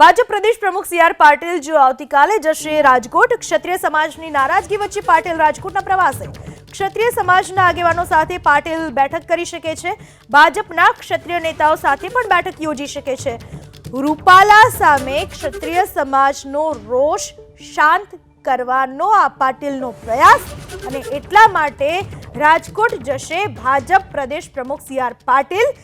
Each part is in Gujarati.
ભાજપ પ્રદેશ પ્રમુખ સી આર પાટીલ જો આવતીકાલે જશે રાજકોટ, ક્ષત્રિય સમાજની નારાજગી વચ્ચે પાટીલ રાજકોટના પ્રવાસે. ક્ષત્રિય સમાજના આગેવાનો સાથે પાટીલ બેઠક કરી શકે છે. ભાજપના ક્ષત્રિય નેતાઓ સાથે પણ બેઠક યોજી શકે છે. રૂપાલા સામે ક્ષત્રિય સમાજનો રોષ શાંત કરવાનો આ પાટીલનો પ્રયાસ અને એટલા માટે રાજકોટ જશે ભાજપ પ્રદેશ પ્રમુખ સી આર પાટીલ.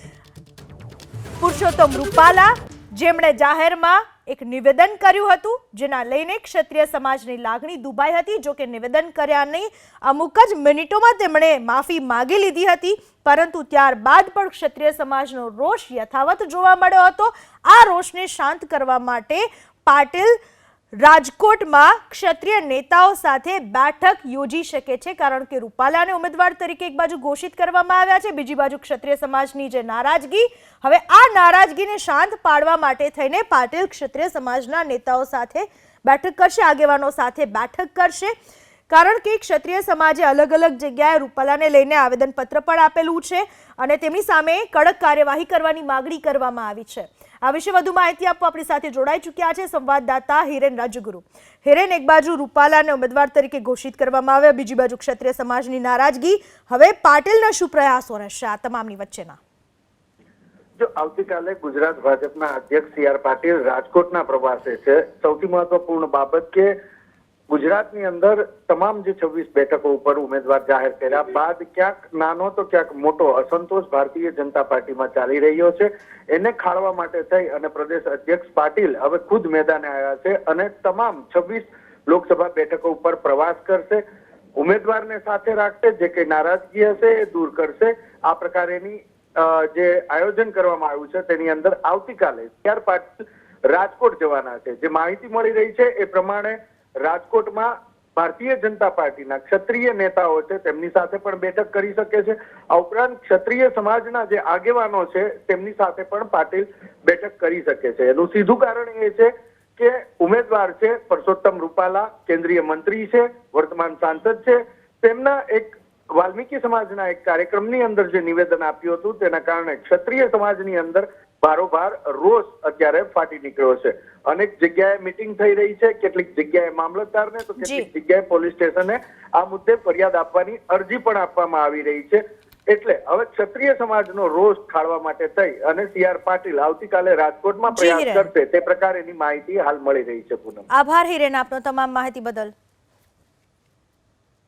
પુરુષોત્તમ રૂપાલા જેમણે જાહેરમાં એક નિવેદન કર્યું હતું, જેના લઈને ક્ષત્રિય સમાજની લાગણી દુભાઈ હતી જોકે નિવેદન કર્યા નહીં. અમુક જ મિનિટોમાં તેમણે માફી માગી લીધી હતી, પરંતુ ત્યારબાદ પણ ક્ષત્રિય સમાજનો રોષ યથાવત જોવા મળ્યો હતો. આ રોષને શાંત કરવા માટે પાટીલ રાજકોટમાં ક્ષત્રિય નેતાઓ સાથે બેઠક યોજી શકે છે, કારણ કે રૂપાલાને ઉમેદવાર તરીકે એક બાજુ ઘોષિત કરવામાં આવ્યા છે, બીજી બાજુ ક્ષત્રિય સમાજની જે નારાજગી, હવે આ નારાજગીને શાંત પાડવા માટે થઈને પાટીલ ક્ષત્રિય સમાજના નેતાઓ સાથે બેઠક કરશે, આગેવાનો સાથે બેઠક કરશે. કારણ કે ક્ષત્રિય સમાજે અલગ અલગ જગ્યાએ રૂપાલાને લઈને આવેદનપત્ર પણ આપેલું છે અને તેમની સામે કડક કાર્યવાહી કરવાની માગણી કરવામાં આવી છે. આ વિશે વધુ માહિતી આપવા આપણી સાથે જોડાઈ ચૂક્યા છે સંવાદદાતા હિરેન રાજગુરુ. હિરેન, એક બાજુ રૂપાલાને ઉમેદવાર તરીકે ઘોષિત કરવામાં આવ્યા, બીજી બાજુ ક્ષત્રિય સમાજની નારાજગી. હવે પાટીલના શું પ્રયાસો રહેશે આ તમામની વચ્ચેના? જો આવતીકાલે ગુજરાત ભાજપના અધ્યક્ષ સી આર પાટીલ રાજકોટના પ્રવાસે છે, સૌથી મહત્વપૂર્ણ બાબત કે ગુજરાતની અંદર તમામ જે છવ્વીસ બેઠકો ઉપર ઉમેદવાર જાહેર કર્યા બાદ ક્યાંક નાનો તો ક્યાંક મોટો અસંતોષ ભારતીય જનતા પાર્ટીમાં ચાલી રહ્યો છે. એને ખાળવા માટે થઈ અને પ્રદેશ અધ્યક્ષ પાટીલ હવે ખુદ મેદાને આવ્યા છે અને તમામ છવ્વીસ લોકસભા બેઠકો ઉપર પ્રવાસ કરશે. ઉમેદવારને સાથે રાખશે જે કંઈ નારાજગી હશે એ દૂર કરશે. આ પ્રકારેની જે આયોજન કરવામાં આવ્યું છે તેની અંદર આવતીકાલે ત્યાર પાટીલ રાજકોટ જવાના છે. જે માહિતી મળી રહી છે એ પ્રમાણે રાજકોટમાં ભારતીય જનતા પાર્ટીના ક્ષત્રિય નેતાઓ છે, તેમની સાથે પણ બેઠક કરી શકે છે. આ ઉપરાંત ક્ષત્રિય સમાજના જે આગેવાનો છે, તેમની સાથે પણ પાટીલ બેઠક કરી શકે છે. એનું સીધું કારણ એ છે કે ઉમેદવાર છે, પરસોત્તમ રૂપાલા, કેન્દ્રીય મંત્રી છે, વર્તમાન સાંસદ છે. તેમના એક વાલ્મીકી સમાજના એક કાર્યક્રમની અંદર જે નિવેદન આપ્યું હતું, તેના કારણે ક્ષત્રિય સમાજની અંદર બારોબાર રોષ અત્યારે ફાટી નીકળ્યો છે. અનેક જગ્યાએ મિટિંગ થઈ રહી છે. કેટલીક જગ્યાએ મામલતદારને તો કેટલીક જગ્યાએ પોલીસ સ્ટેશને આ મુદ્દે ફરિયાદ આપવાની અરજી પણ આપવામાં આવી રહી છે. એટલે હવે ક્ષત્રિય સમાજનો રોષ ખાળવા માટે થઈ અને સી આર પાટીલ આવતીકાલે રાજકોટમાં પ્રયાસ કરશે. તે પ્રકારેની માહિતી હાલ મળી રહી છે પૂનમ આભાર હિરેન આપનો તમામ માહિતી બદલ.